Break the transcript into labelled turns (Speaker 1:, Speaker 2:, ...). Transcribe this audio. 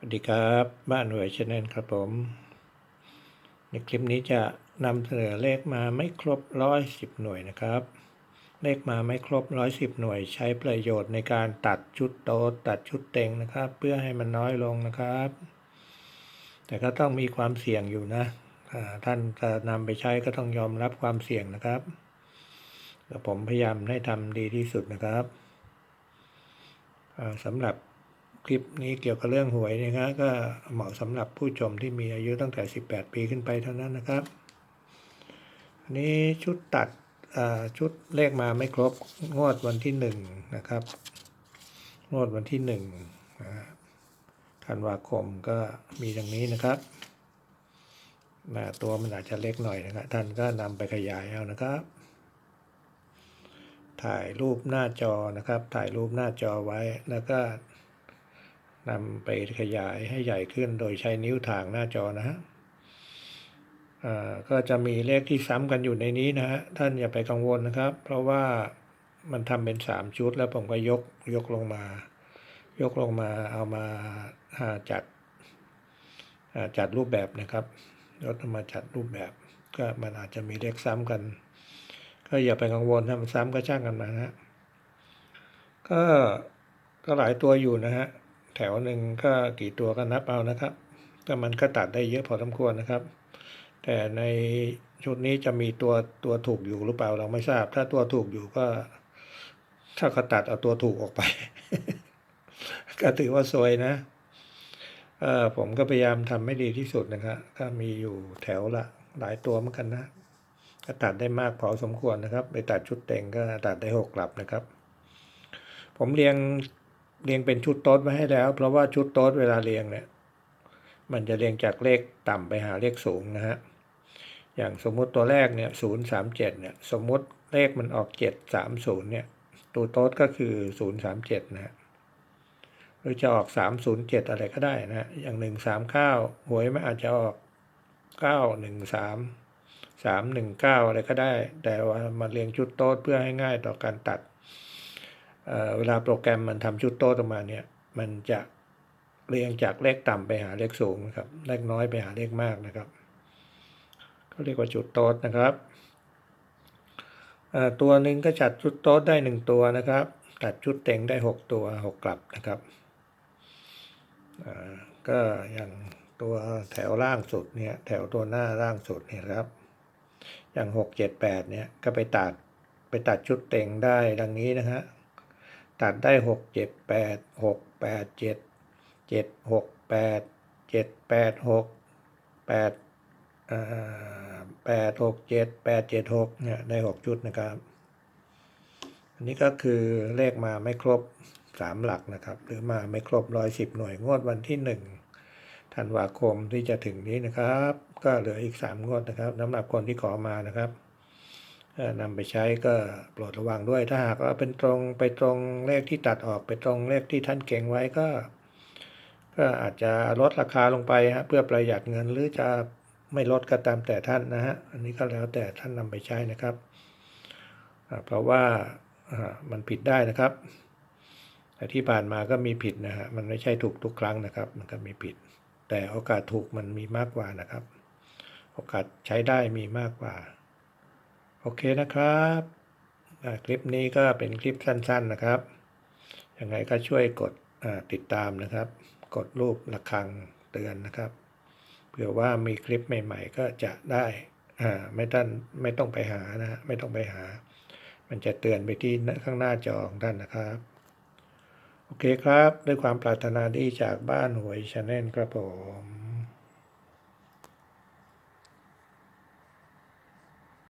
Speaker 1: สวัสดีครับ บ้านหน่วยชแนลครับผม ในคลิปนี้จะนำเสนอเลขมาไม่ครบร้อยสิบหน่วยนะครับ เลขมาไม่ครบร้อยสิบหน่วย ใช้ประโยชน์ในการตัดชุดโตตัดชุดเต็งนะครับ เพื่อให้มันน้อยลงนะครับ แต่ก็ต้องมีความเสี่ยงอยู่นะท่านจะนำไปใช้ก็ต้องยอมรับความเสี่ยงนะครับผมพยายามให้ทำดีที่สุดนะครับสำหรับ คลิปนี้เกี่ยวกับเรื่องหวยนะครับก็เหมาะสำหรับผู้ชมที่มีอายุตั้งแต่ 18 ปีขึ้นไปเท่านั้นนะครับ อันนี้ชุดตัดชุดเลขมาไม่ครบงวดวันที่หนึ่งนะครับ งวดวันที่หนึ่งนะธันวาคมก็มีดังนี้นะครับน้าตัวมันอาจจะเล็กหน่อยนะครับ ท่านก็นำไปขยายเอานะครับ ถ่ายรูปหน้าจอนะครับ ถ่ายรูปหน้าจอไว้แล้วก็ นำไปขยายให้ใหญ่ขึ้นโดยใช้นิ้วถ่างหน้าจอนะฮะอ่าก็จะมีเลขที่ซ้ำกันอยู่ในนี้นะฮะท่านอย่าไปกังวลนะครับ เพราะว่ามันทำเป็นสามชุดแล้วผมก็ยกยกลงมา ยกลงมาเอามาาจัดจัดรูปแบบนะครับยกมาจัดรูปแบบ ก็มันอาจจะมีเลขซ้ำกัน ก็อย่าไปกังวลถ้ามันซ้ำก็ช่างกันมานะฮะก็ก็หลายตัวอยู่นะฮะ แถวหนึ่งก็กี่ตัวก็นับเอานะครับแต่มันก็ตัดได้เยอะพอสมควรนะครับ แต่ในชุดนี้จะมีตัวตัวถูกอยู่หรือเปล่าเราไม่ทราบ ถ้าตัวถูกอยู่ก็ ถ้าเขาตัดเอาตัวถูกออกไป ก็ถือว่าซวยนะเออผมก็พยายามทำให้ดีที่สุดนะครับก็มีอยู่แถวละ หลายตัวเหมือนกันนะก็ตัดได้มากพอสมควรนะครับ ไปตัดชุดเต็งก็ตัดได้หกกลับนะครับ ผมเรียง เรียงเป็นชุดโต๊ดไว้ให้แล้ว เพราะว่าชุดโต๊ดเวลาเรียงเนี่ยมันจะเรียงจากเลขต่ำไปหาเลขสูงนะฮะอย่างสมมุติตัวแรกเนี่ยศูนย์สามเจ็ดเนี่ยสมมุติเลขมันออกเจ็ดสามศูนย์เนี่ยตัวโต๊ดก็คือศูนย์สามเจ็ดนะฮะหรือจะออกสามศูนย์เจ็ดอะไรก็ได้นะฮะอย่างหนึ่งสามเก้าหวยมันอาจจะออกเก้าหนึ่งสามสามหนึ่งเก้าอะไรก็ได้ แต่ว่ามาเรียงชุดโต๊ดเพื่อให้ง่ายต่อการตัด เวลาโปรแกรมมันทำชุดโต๊ะออกมาเนี่ย มันจะเรียงจากเลขต่ำไปหาเลขสูงนะครับ เลขน้อยไปหาเลขมากนะครับเขาเรียกว่าจุดโต๊ะนะครับ ตัวหนึ่งก็จัดชุดโต๊ะได้หนึ่งตัวนะครับตัดชุดเต็งได้หกตัวหกกลับนะครับก็อย่างตัวแถวล่างสุดเนี่ยแถวตัวหน้าล่างสุดนี่ครับ อย่างหกเจ็ดแปดเนี่ยก็ไปตัดไปตัดชุดเต็งได้ดังนี้นะฮะ ตัดได้หกเจ็ดแปดหกแปดเจ็ดเจ็ดหกแปดเจ็ดแปดหกแปดแปดหกเจ็ดแปดเจ็ดหกเนี่ยได้หกชุดนะครับ อันนี้ก็คือเลขมาไม่ครบสามหลักนะครับ หรือมาไม่ครบร้อยสิบหน่วยงวดวันที่หนึ่งธันวาคมที่จะถึงนี้นะครับ ก็เหลืออีกสามงวดนะครับสำหรับคนที่ขอมานะครับ นำไปใช้ก็โปรดระวังด้วย ถ้าหากว่าเป็นตรงไปตรงเลขที่ตัดออกไปตรงเลขที่ท่านเก่งไว้ก็ ก็อาจจะลดราคาลงไปฮะเพื่อประหยัดเงินหรือจะไม่ลดก็ตามแต่ท่านนะฮะอันนี้ก็แล้วแต่ท่านนำไปใช้นะครับ เพราะว่าอ่ามันผิดได้นะครับแต่ที่ผ่านมาก็มีผิดนะฮะมันไม่ใช่ถูกทุกครั้งนะครับ มันก็มีผิด แต่โอกาสถูกมันมีมากกว่านะครับ โอกาสใช้ได้มีมากกว่า โอเคนะครับคลิปนี้ก็เป็นคลิปสั้น ๆนะครับ ยังไงก็ช่วยกดติดตามนะครับ กดรูประฆังเตือนนะครับ เผื่อว่ามีคลิปใหม่ ๆ ก็จะได้ไม่ต้องไม่ต้องไปหานะฮะไม่ต้องไปหา มันจะเตือนไปที่ข้างหน้าจอของท่านนะครับ โอเคครับ ด้วยความปรารถนาดีจากบ้านหวยชาแนลครับผม